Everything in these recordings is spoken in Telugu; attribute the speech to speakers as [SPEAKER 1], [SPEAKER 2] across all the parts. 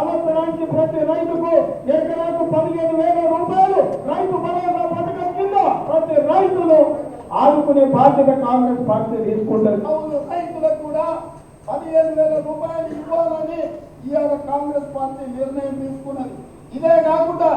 [SPEAKER 1] సంవత్సరానికి ప్రతి రైతుకు ఎకరాకు పదిహేను వేల రూపాయలు రైతు భరోసా పథకం కింద ప్రతి రైతును ఆదుకునే బాధ్యత కాంగ్రెస్ పార్టీ తీసుకుంటుంది. అవును రైతులకు కూడా పదిహేను వేల రూపాయలు ఇవ్వాలని ఇవాళ కాంగ్రెస్ పార్టీ నిర్ణయం తీసుకున్నది. ఇదే కాకుండా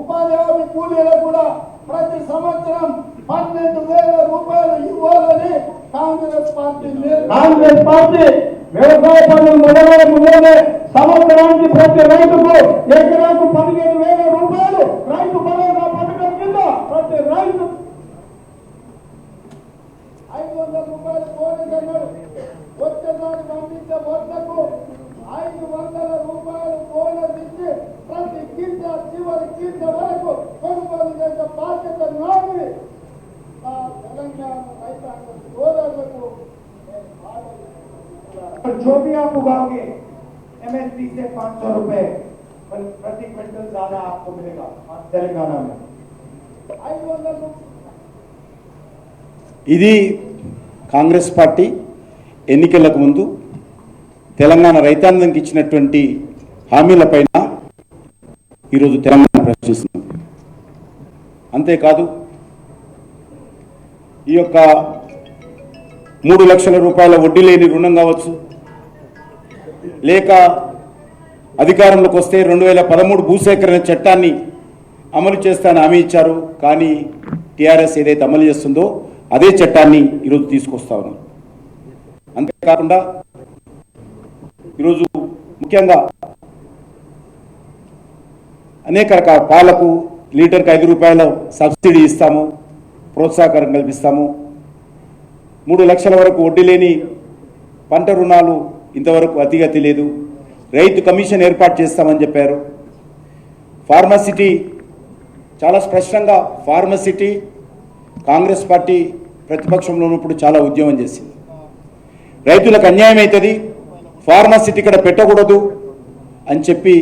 [SPEAKER 1] ఉపాధి హామీ కూలీలకు కూడా ప్రతి సంవత్సరం పన్నెండు వేల రూపాయలు ఇవ్వాలని కాంగ్రెస్ పార్టీ కాంగ్రెస్ పార్టీ వ్యవసాయ పనులు మొదలైన ముందే సంవత్సరానికి ప్రతి రైతుకు ఎకరాకు పదిహేను వేల రూపాయలు రైతు భరోసా పథకం కింద ప్రతి రైతు ఐదు వందల రూపాయలు బోనస్ అన్నాడు వచ్చేసారి పంపించే ఓట్లకు ఐదు వందల రూపాయలు బోనస్ ఇచ్చి ప్రతి గింజ చివరి గింజ వరకు కొనుగోలు చేసే బాధ్యత నాది నా తెలంగాణ రైతాంగ సోదరులకు నేను మాట ఇస్తున్నాను.
[SPEAKER 2] जो भी आप उगाओगे एमएसपी से 500 रुपए पर- प्रति क्विंटल ज्यादा आपको मिलेगा तेलंगाना में
[SPEAKER 1] ఐదు వందల రూపాయలు
[SPEAKER 3] ఇది కాంగ్రెస్ పార్టీ ఎన్నికలకు ముందు తెలంగాణ రైతాంగానికి ఇచ్చినటువంటి హామీలపైన ఈరోజు తెలంగాణ ప్రశ్నిస్తుంది అంతేకాదు ఈ యొక్క మూడు లక్షల రూపాయల వడ్డీ లేని రుణం కావచ్చు లేక అధికారంలోకి వస్తే రెండు వేల పదమూడు భూసేకరణ చట్టాన్ని అమలు చేస్తానని హామీ ఇచ్చారు. కానీ టీఆర్ఎస్ ఏదైతే అమలు చేస్తుందో అదే చట్టాన్ని ఈరోజు తీసుకొస్తా ఉన్నారు అంతేకాకుండా ఈరోజు ముఖ్యంగా అనేక రకాల పాలకు లీటర్కి ఐదు రూపాయల సబ్సిడీ ఇస్తాము ప్రోత్సాహకరం కల్పిస్తాము. మూడు లక్షల వరకు వడ్డీ లేని పంట రుణాలు ఇంతవరకు అతిగతి లేదు రైతు కమిషన్ ఏర్పాటు చేస్తామని చెప్పారు. ఫార్మసిటీ చాలా స్పష్టంగా ఫార్మసిటీ కాంగ్రెస్ పార్టీ ప్రతిపక్షంలో ఉన్నప్పుడు చాలా ఉద్యమం చేసింది. రైతులకు అన్యాయం అవుతుంది. ఫార్మసిటీ ఇక్కడ పెట్టకూడదు అని చెప్పి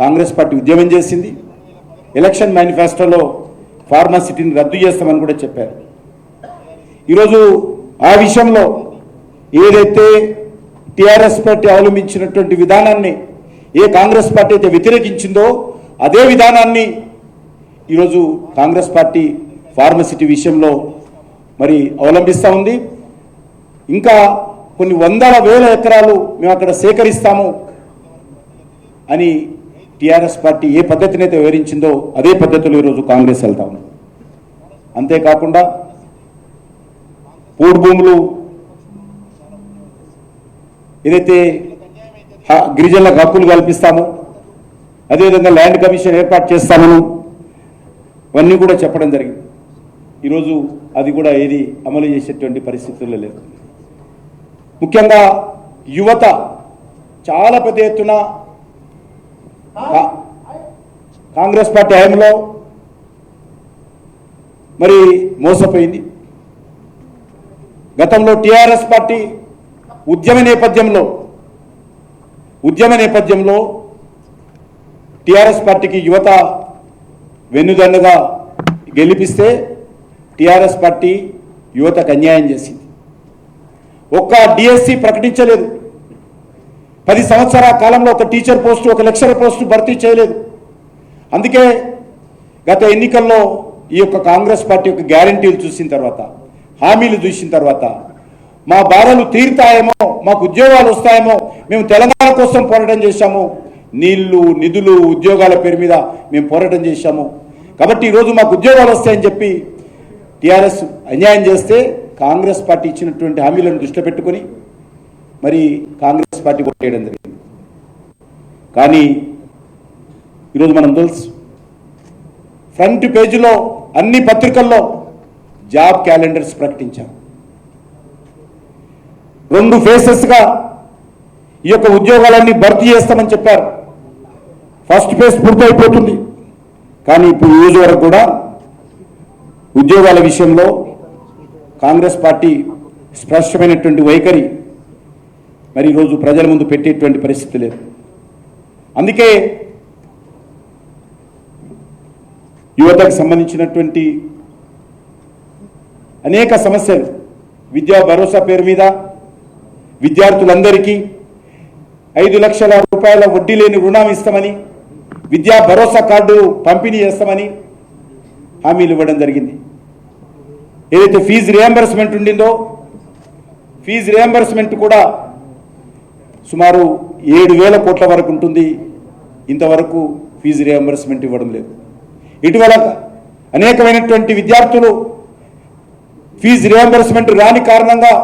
[SPEAKER 3] కాంగ్రెస్ పార్టీ ఉద్యమం చేసింది. ఎలక్షన్ మేనిఫెస్టోలో ఫార్మసిటీని రద్దు చేస్తామని కూడా చెప్పారు. ఈరోజు ఆ విషయంలో ఏదైతే టిఆర్ఎస్ పార్టీ అవలంబించినటువంటి విధానాన్ని ఏ కాంగ్రెస్ పార్టీ అయితే వ్యతిరేకించిందో అదే విధానాన్ని ఈరోజు కాంగ్రెస్ పార్టీ ఫార్మసిటీ విషయంలో మరి అవలంబిస్తూ ఉంది. ఇంకా కొన్ని వందల వేల ఎకరాలు మేము అక్కడ సేకరిస్తాము అని టిఆర్ఎస్ పార్టీ ఏ పద్ధతినైతే వివరించిందో అదే పద్ధతిలో ఈరోజు కాంగ్రెస్ వెళ్తా ఉంది. అంతేకాకుండా పోడు భూములు ఏదైతే గిరిజనులకు హక్కులు కల్పిస్తామో అదేవిధంగా ల్యాండ్ కమిషన్ ఏర్పాటు చేస్తామను ఇవన్నీ కూడా చెప్పడం జరిగింది. ఈరోజు అది కూడా ఏది అమలు చేసేటువంటి పరిస్థితుల్లో లేదు. ముఖ్యంగా యువత చాలా పెద్ద ఎత్తున కాంగ్రెస్ పార్టీ హయాంలో మరి మోసపోయింది. గతంలో టిఆర్ఎస్ పార్టీ ఉద్యమ నేపథ్యంలో ఉద్యమ నేపథ్యంలో టిఆర్ఎస్ పార్టీకి యువత వెన్నుదన్నుగా గెలిపిస్తే టిఆర్ఎస్ పార్టీ యువతకు అన్యాయం చేసింది. ఒక్క డిఎస్సి ప్రకటించలేదు. పది సంవత్సరాల కాలంలో ఒక టీచర్ పోస్టు ఒక లెక్చరర్ పోస్టు భర్తీ చేయలేదు. అందుకే గత ఎన్నికల్లో ఈ యొక్క కాంగ్రెస్ పార్టీ యొక్క గ్యారంటీలు చూసిన తర్వాత హామీలు చూసిన తర్వాత మా బాధలు తీరుతాయేమో మాకు ఉద్యోగాలు వస్తాయేమో మేము తెలంగాణ కోసం పోరాటం చేశాము. నీళ్ళు నిధులు ఉద్యోగాల పేరు మీద మేము పోరాటం చేశాము. కాబట్టి ఈరోజు మాకు ఉద్యోగాలు వస్తాయని చెప్పి టీఆర్ఎస్ అన్యాయం చేస్తే కాంగ్రెస్ పార్టీ ఇచ్చినటువంటి హామీలను దృష్టిలో పెట్టుకొని మరి కాంగ్రెస్ పార్టీ కొట్టేయడం జరిగింది. కానీ ఈరోజు మనం తెలుసు ఫ్రంట్ పేజీలో అన్ని పత్రికల్లో జాబ్ క్యాలెండర్స్ ప్రకటించాం రెండు ఫేసెస్గా ఈ యొక్క ఉద్యోగాలన్నీ భర్తీ చేస్తామని చెప్పారు. ఫస్ట్ ఫేజ్ పూర్తయిపోతుంది. కానీ ఇప్పుడు రోజు వరకు కూడా ఉద్యోగాల విషయంలో కాంగ్రెస్ పార్టీ స్పష్టమైనటువంటి వైఖరి మరి ఈరోజు ప్రజల ముందు పెట్టేటువంటి పరిస్థితి లేదు. అందుకే యువతకు సంబంధించినటువంటి అనేక సమస్యలు విద్యా భరోసా పేరు మీద విద్యార్థులందరికీ ఐదు లక్షల రూపాయల వడ్డీ లేని రుణం ఇస్తామని విద్యా భరోసా కార్డు పంపిణీ చేస్తామని హామీలు ఇవ్వడం జరిగింది. ఏదైతే ఫీజు రియంబర్స్మెంట్ ఉండిందో ఫీజు రియంబర్స్మెంట్ కూడా సుమారు ఏడు వేల కోట్ల వరకు ఉంటుంది. ఇంతవరకు ఫీజు రియంబర్స్మెంట్ ఇవ్వడం లేదు. ఇటీవల అనేకమైనటువంటి విద్యార్థులు ఫీజు రియంబర్స్మెంట్ రాని కారణంగా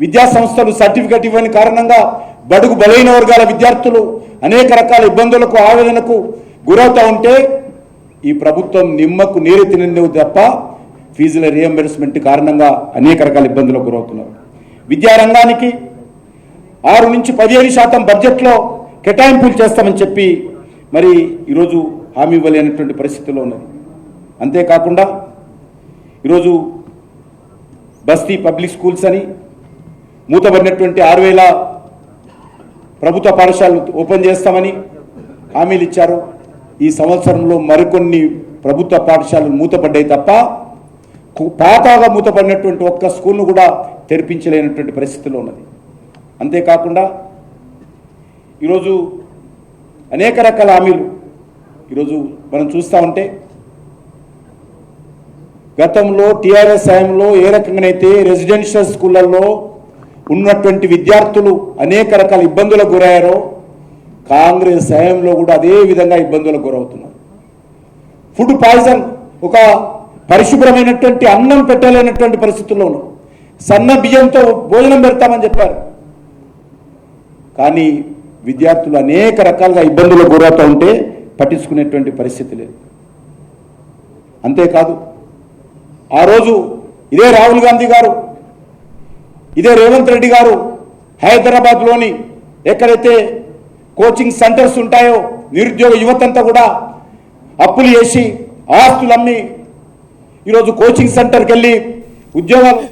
[SPEAKER 3] విద్యా సంస్థలు సర్టిఫికెట్ ఇవ్వని కారణంగా బడుగు బలైన వర్గాల విద్యార్థులు అనేక రకాల ఇబ్బందులకు ఆవేదనకు గురవుతూ ఉంటే ఈ ప్రభుత్వం నిమ్మకు నీరు తినవు తప్ప ఫీజుల రియంబర్స్మెంట్ కారణంగా అనేక రకాల ఇబ్బందులకు గురవుతున్నారు. విద్యారంగానికి ఆరు నుంచి పదిహేను శాతం బడ్జెట్లో కేటాయింపులు చేస్తామని చెప్పి మరి ఈరోజు హామీ ఇవ్వలేనటువంటి పరిస్థితుల్లో ఉన్నది అంతేకాకుండా ఈరోజు బస్తీ పబ్లిక్ స్కూల్స్ అని మూతబడినటువంటి ఆరు వేల ప్రభుత్వ పాఠశాలలు ఓపెన్ చేస్తామని హామీలు ఇచ్చారు. ఈ సంవత్సరంలో మరికొన్ని ప్రభుత్వ పాఠశాలలు మూతపడ్డాయి తప్ప పాతగా మూతపడినటువంటి ఒక్క స్కూల్ను కూడా తెరిపించలేనటువంటి పరిస్థితిలో ఉన్నది. అంతేకాకుండా ఈరోజు అనేక రకాల హామీలు ఈరోజు మనం చూస్తూ ఉంటే గతంలో టీఆర్ఎస్ హయాంలో ఏ రకంగానైతే రెసిడెన్షియల్ స్కూళ్ళల్లో ఉన్నటువంటి విద్యార్థులు అనేక రకాల ఇబ్బందులకు గురయ్యారో కాంగ్రెస్ హయాంలో కూడా అదే విధంగా ఇబ్బందులకు గురవుతున్నారు. ఫుడ్ పాయిజన్ ఒక పరిశుభ్రమైనటువంటి అన్నం పెట్టలేనటువంటి పరిస్థితుల్లో ఉన్నాం సన్న బియ్యంతో భోజనం పెడతామని చెప్పారు. కానీ విద్యార్థులు అనేక రకాలుగా ఇబ్బందులకు గురవుతూ ఉంటే పట్టించుకునేటువంటి పరిస్థితి లేదు. అంతేకాదు ఆ రోజు ఇదే రాహుల్ గాంధీ గారు ఇదే రేవంత్ రెడ్డి గారు హైదరాబాద్లోని ఎక్కడైతే కోచింగ్ సెంటర్స్ ఉంటాయో నిరుద్యోగ యువతంతా కూడా అప్పులు చేసి ఆస్తులు అమ్మి ఈరోజు కోచింగ్ సెంటర్కి వెళ్ళి ఉద్యోగాలు